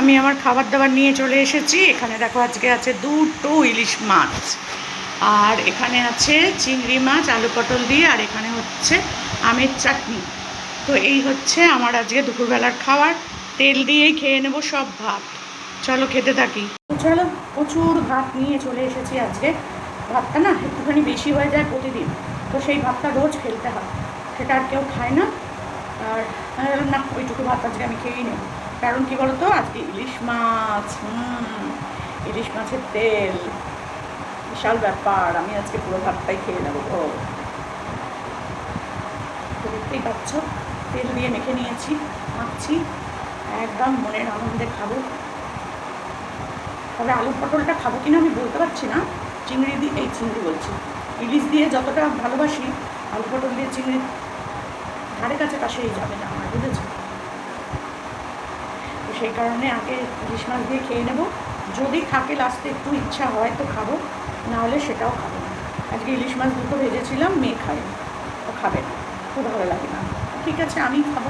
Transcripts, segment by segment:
আমি আমার খাবার দাবার নিয়ে চলে এসেছি। এখানে দেখো আজকে আছে দুটো ইলিশ মাছ। আর এখানে আছে চিংড়ি মাছ, আলু পটল দিয়ে, আর এখানে হচ্ছে আমের চাটনি। তো এই হচ্ছে আমার আজকে দুপুরবেলার খাবার। তেল দিয়েই খেয়ে নেব সব ভাত। চলো খেতে থাকি। চলো, প্রচুর ভাত নিয়ে চলে এসেছি আজকে। ভাতটা না একটুখানি বেশি হয়ে যায় প্রতিদিন। তো সেই ভাতটা রোজ ফেলতে হয়। সেটা আর কেউ খায় না। আর না, ওইটুকু ভাত আজকে আমি খেয়েই নেব। কারণ কি বলতো? আজকে ইলিশ মাছ ইলিশ মাছের তেল, বিশাল ব্যাপার। আমি আজকে পুরো ভাতটাই খেয়ে নেব। তো দেখতেই পাচ্ছ, তেল দিয়ে মেখে নিয়েছি, মাখছি, একদম মনের আনন্দে খাব। তবে আলু পটলটা খাব কিনা আমি বলতে পারছি না। চিংড়ি দিয়ে এই চিংড়ি বলছি। ইলিশ দিয়ে যতটা ভালোবাসি আলু পটল দিয়ে চিংড়ি, ধারে কাছে কাছেই যাবে না আমার, বুঝেছ? সেই কারণে আগে ইলিশ মাছ দিয়ে খেয়ে নেব। যদি থাকে লাস্টে একটু ইচ্ছা হয় তো খাব, নাহলে সেটাও খাব না। আজকে ইলিশ মাছ দুটো ভেজেছিলাম, মেয়ে খায় ও খাবে না, খুব ভালো লাগে না। ঠিক আছে, আমি খাব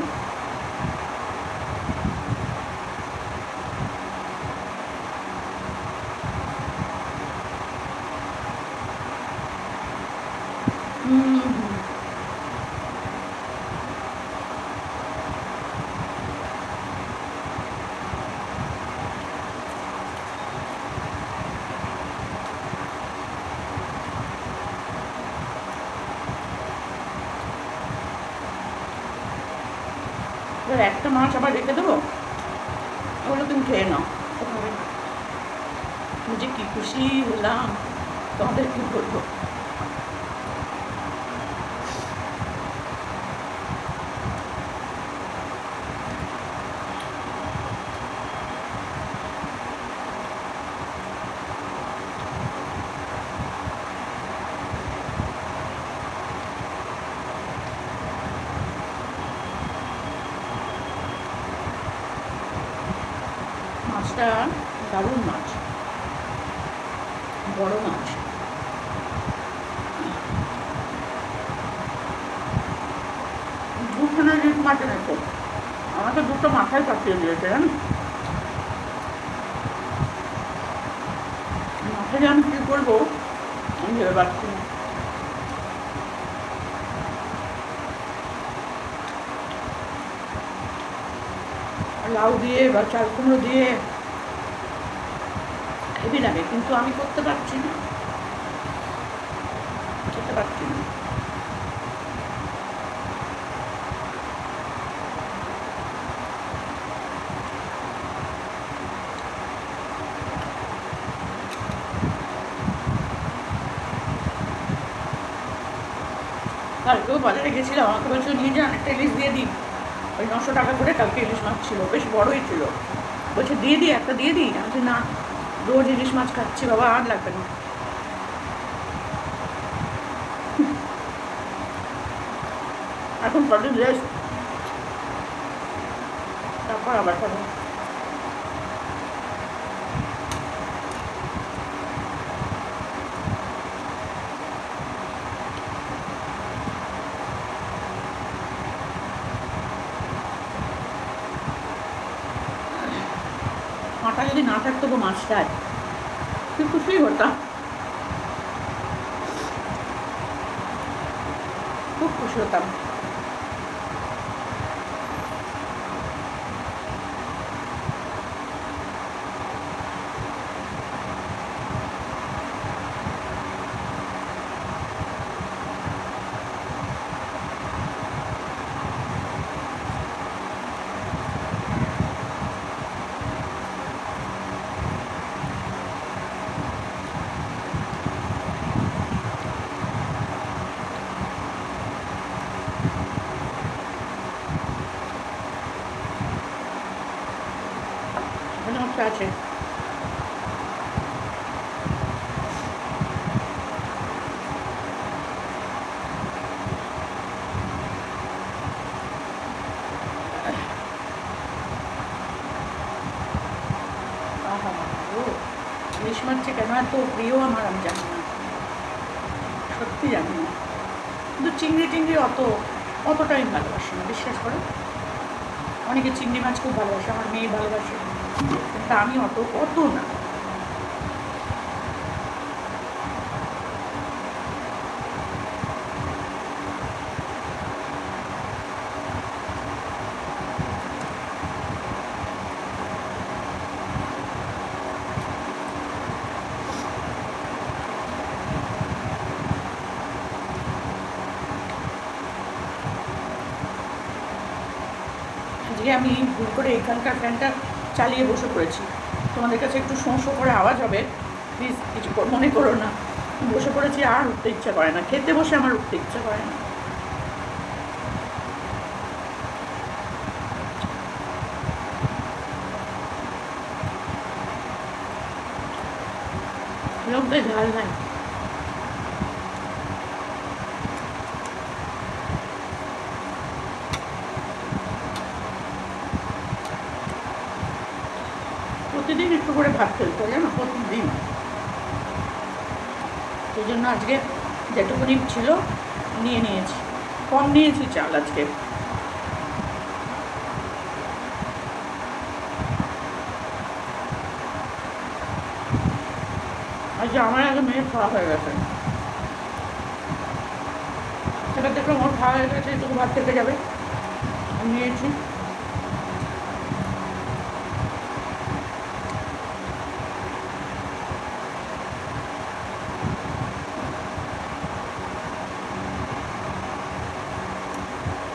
হুম হুম এবার একটা মাছ আবার রেখে দেবো? ওগুলো তুমি খেয়ে নাও। যে কী খুশি হলাম তোমাদের কী বলব মাছটা দারুণ মাছ বড় মাছ দুখানা ইলিশ মাছ এনেছে আমাকে দুটো মাথায় কাটিয়ে দিয়েছে, জানো? মাথায় আমি কী করব? আমি ভেবে পাচ্ছি না। লাউ দিয়ে বা চাল কুমড়ো দিয়ে লাগে কিন্তু আমি করতে পারছি না। খেতে পারছি না। কালকেও বাজারে গেছিলাম, আমাকে বলছিল, নিয়ে যান একটা ইলিশ দিয়ে দিই। ওই নশো টাকা করে কালকে ইলিশ মাছ ছিল, বেশ বড়ই ছিল। বলছে, দিয়ে দিই, একটা দিয়ে দিই? আমি না। রোজ ইলিশ মাছ খাচ্ছি বাবা, আর লাগবে না। এখন কদিন রেস্ট তারপর আবার খাব। কাঁটা যদি না থাকতো মাছটায়। কি খুশি হতাম খুব খুশি হতাম এখানে একটা আছে আহা, ও, মাছটা কেন? এত প্রিয় আমার, আমি জানি না। সত্যি জানি না। কিন্তু চিংড়ি টিংড়ি অত অতটা আমি ভালোবাসি না, বিশ্বাস করো। অনেকে চিংড়ি মাছ খুব ভালোবাসে, আমার মেয়ে ভালোবাসে। কিন্তু আমি অত অত না। আমি ভুল করে এখানকার ফ্যানটা চালিয়ে বসে পড়েছি। তোমাদের কাছে একটু শোঁ করে আওয়াজ হবে। প্লিজ কিছু মনে করো না। বসে পড়েছি, আর উঠতে ইচ্ছা করে না। খেতে বসে আমার উঠতে ইচ্ছা করে না। লোকদের ঝাল নাই প্রতিদিন একটু করে ভাত খেতে হয় জানো প্রতিদিন সেই জন্য আজকে যেটুকুনি ছিল, নিয়ে নিয়েছি। কম নিয়েছি চাল আজকে। আজকে আমার আগে মেয়ের খাওয়া হয়ে গেছে। সেটা দেখলাম ওর খাওয়া হয়ে গেছে, একটু ভাত থেকে যাবে। নিয়েছি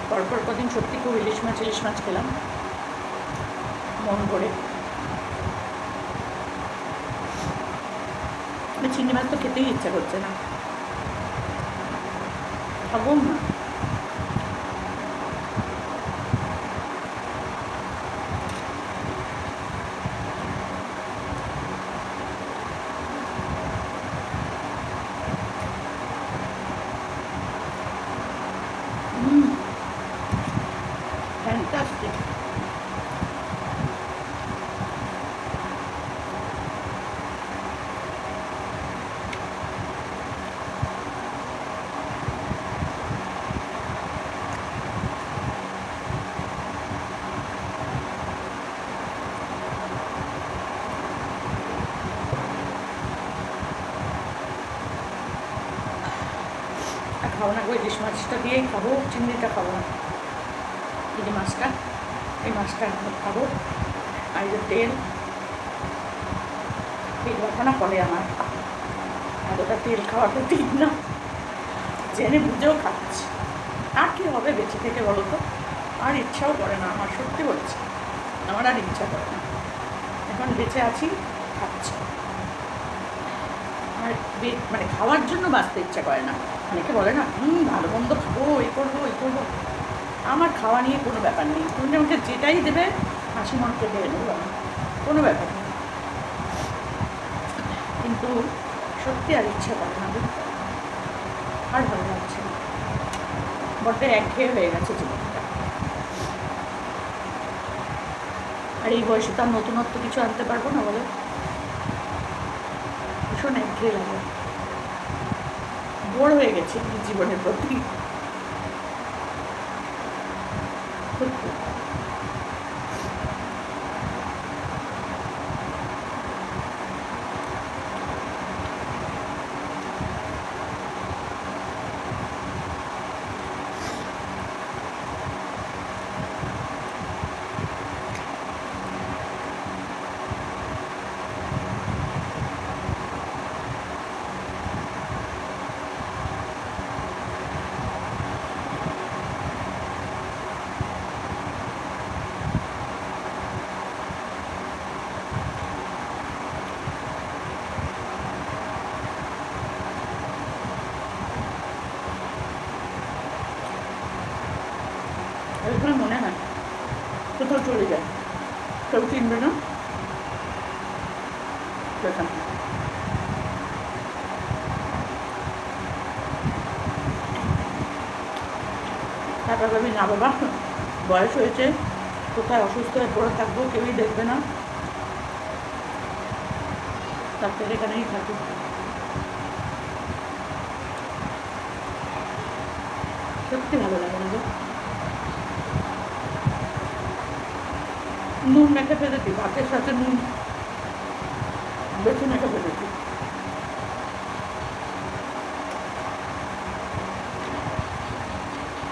পরপর কদিন সত্যি খুব ইলিশ মাছ খেলাম। মন করে চিংড়ি মাছ তো খেতেই ইচ্ছা করছে না। খাব না। আর খাব না গো ইলিশ মাছটা দিয়েই খাব, চিংড়িটা খাব না। এই মাছটা এই মাছটা খাব। আর যে তেল তেল না করে আমার। এতটা তেল খাওয়া তো ঠিক না। জেনে বুঝেও খাচ্ছি। আর কী হবে বেঁচে থেকে বলো তো? আর ইচ্ছাও করে না, আমার সত্যি বলছে। আমার আর ইচ্ছা করে না। এখন বেঁচে আছি, খাচ্ছি। বে- মানে খাওয়ার জন্য বাঁচতে ইচ্ছা করে না। অনেকে বলে না, হুম, ভালো মন্দ খাব এই করব এই করব। আমার খাওয়া নিয়ে কোনো ব্যাপার নেই। তুমি আমাকে যেটাই দেবে, হাসি মনকে খেয়ে নেব কোনো ব্যাপার নেই। কিন্তু সত্যি আর ইচ্ছা করে না। আর ভালো লাগছে না। বড্ড একঘেয়ে হয়ে গেছে জীবনটা। আর এই বয়সে তো আর নতুনত্ব কিছু আনতে পারব না বলো? একঘেয়ে লাগে বোর হয়ে গেছি জীবনের প্রতি সত্যি। এরকম মনে হয় কোথাও চলে যায় কেউ চিনবে না তারপর ভাবি না বাবা, বয়স হয়েছে, কোথায় অসুস্থ হয়ে পড়ে থাকব কেউই দেখবে না। তার থেকে এখানেই থাকি। সত্যি ভালো লাগে না নুন মেখে ফেলেছি, ভাতের সাথে নুন। বেশি মেখে ফেলেছি।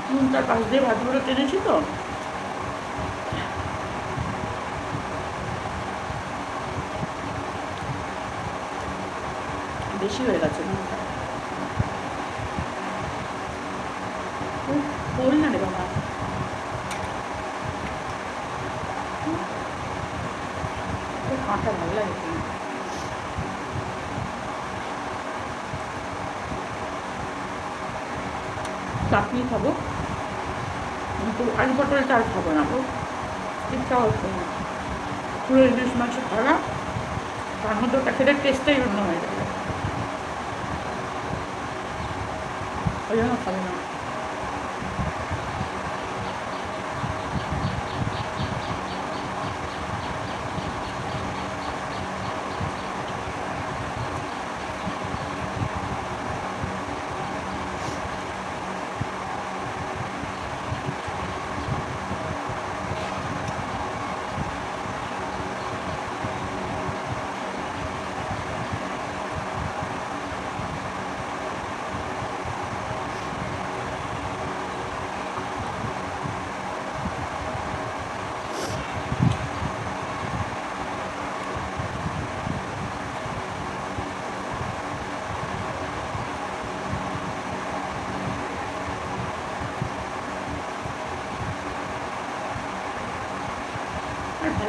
নুনটার পাশ দিয়ে ভাতগুলো টেনেছি তো। বেশি হয়ে গেছে নুনটা বল না রে বাবা এই কাঁটা ভালো লাগে কিন্তু। চাটনি খাব কিন্তু আলু পটলটা আর খাব না গো ইচ্ছা হচ্ছে না পুরো ইলিশ মাছের থালা তার মধ্যে ওটা খেতে টেস্টটাই অন্য হয়ে যাবে ওই জন্য খাব না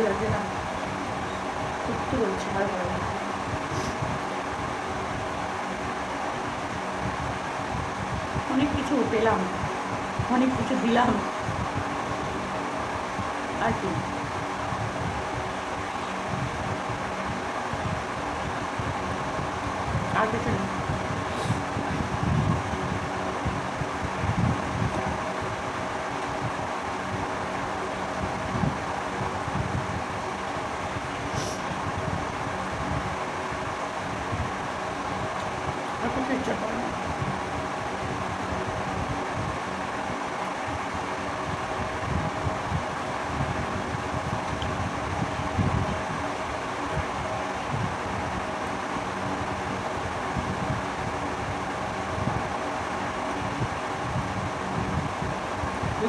লাগছে না সত্যি বলছি ভালো অনেক কিছু পেলাম, অনেক কিছু দিলাম। আর কি? আর কিছু না আর কিছু ইচ্ছা করে না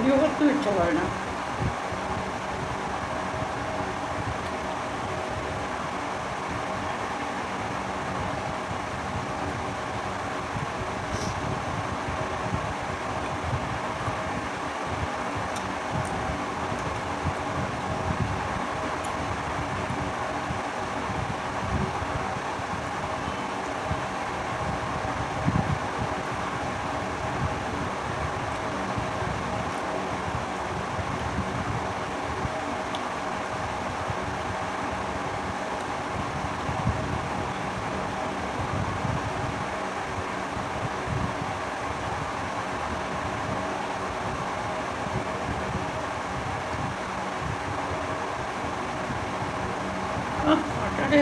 ভিডিও করতেও ইচ্ছা করে না আহ, আটারে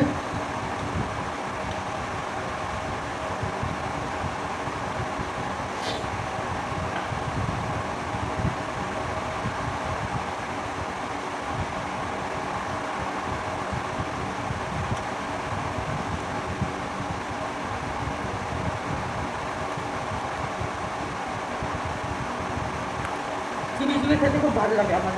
চিনি চিনি খেতে খুব ভালো লাগে আমার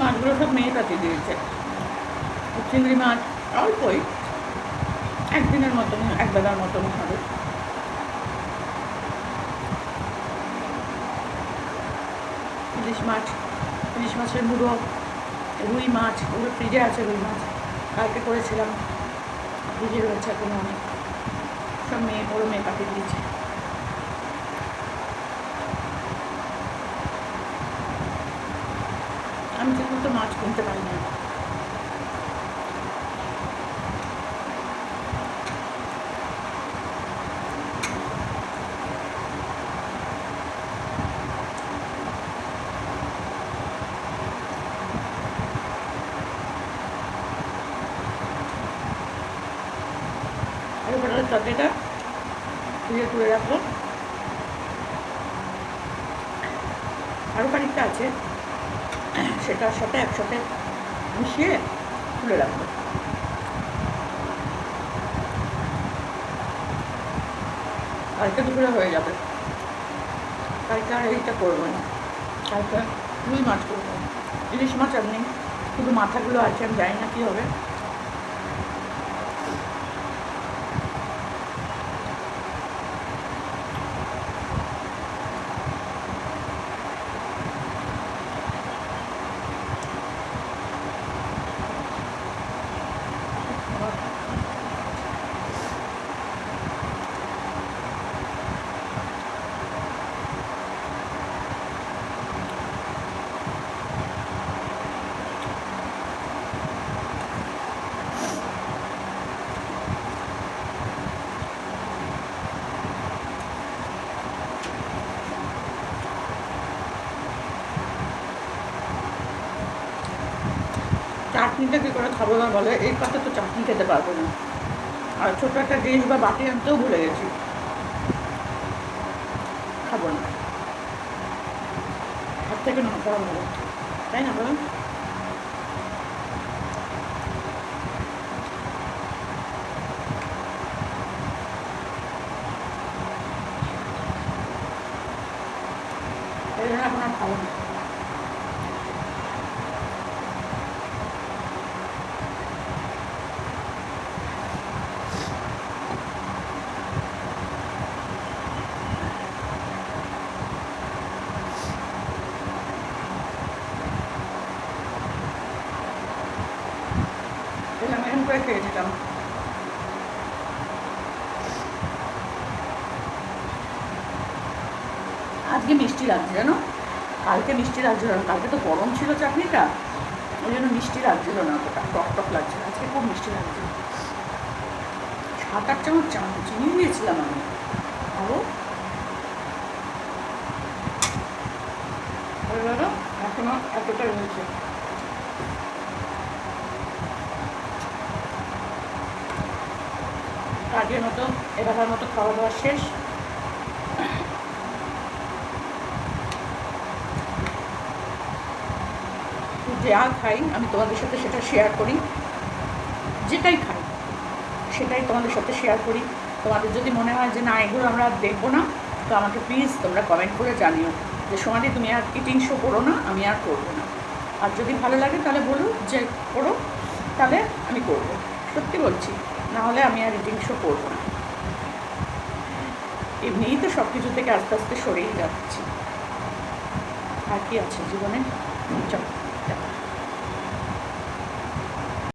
মাছগুলো সব মেয়ে কাটিয়ে দিয়েছে। চিংড়ি মাছ অল্পই। একদিনের মতন, এক মতন হবে। ইলিশ মাছ, ইলিশ মাছের মুড়ো রুই মাছ, ওগুলো ফ্রিজে আছে রুই মাছ। কালকে করেছিলাম, ফ্রিজে রয়েছে এখন অনেক। সব মেয়ে, বড়ো মেয়ে কাটিয়ে দিয়েছে। আমি ঠিক মতো মাছ কিনতে পারি না চাটনিটা দিয়ে তুলে রাখব। আরও খানিকটা আছে সেটার সাথে একসাথে মিশিয়ে তুলে রাখব। কালকে দুপুরে হয়ে যাবে। কালকে আর এইটা করব না। কালকে রুই মাছ করব। ইলিশ মাছ আর নেই শুধু মাথাগুলো আছে, আমি জানি না কী হবে। চাটনিটা কী করে খাব না বলে, এই পাতে তো চাটনি খেতে পারব না। আর ছোটো একটা ডিশ বা বাটি আনতেও ভুলে গেছি। খাব না। হাত থেকে না করা ভালো তাই না বলুন এই জন্য এখন আর এরকম এরকম করে খেয়ে নিলাম আজকে মিষ্টি লাগছে, জানো? কালকে মিষ্টি লাগছিল না, কালকে তো গরম ছিল চাটনিটা, ওই জন্য মিষ্টি লাগছিল না অতটা টক টক লাগছিল, আজকে খুব মিষ্টি লাগছে। সাত আট চামচ চাম চিনি দিয়েছিলাম আমি। আরও এখনও এতটা রয়েছে। কাজের মতো, এবারের মতো খাওয়া দাওয়া শেষ। যা খাই, আমি তোমাদের সাথে সেটা শেয়ার করি। যেটাই খাই, সেটাই তোমাদের সাথে শেয়ার করি। তোমাদের যদি মনে হয় যে না, এগুলো আমরা দেখব না, তো আমাকে প্লিজ তোমরা কমেন্ট করে জানিও। যে সমাধি তুমি আর ইটিং শো করো না, আমি আর করব না। আর যদি ভালো লাগে তাহলে বলো যে করো, তাহলে আমি করব। সত্যি বলছি নাহলে আমি আর ইটিং শো করব না। এমনিই তো সব কিছু থেকে আস্তে আস্তে সরেই যাচ্ছি। আর কি আছে জীবনে? চলো।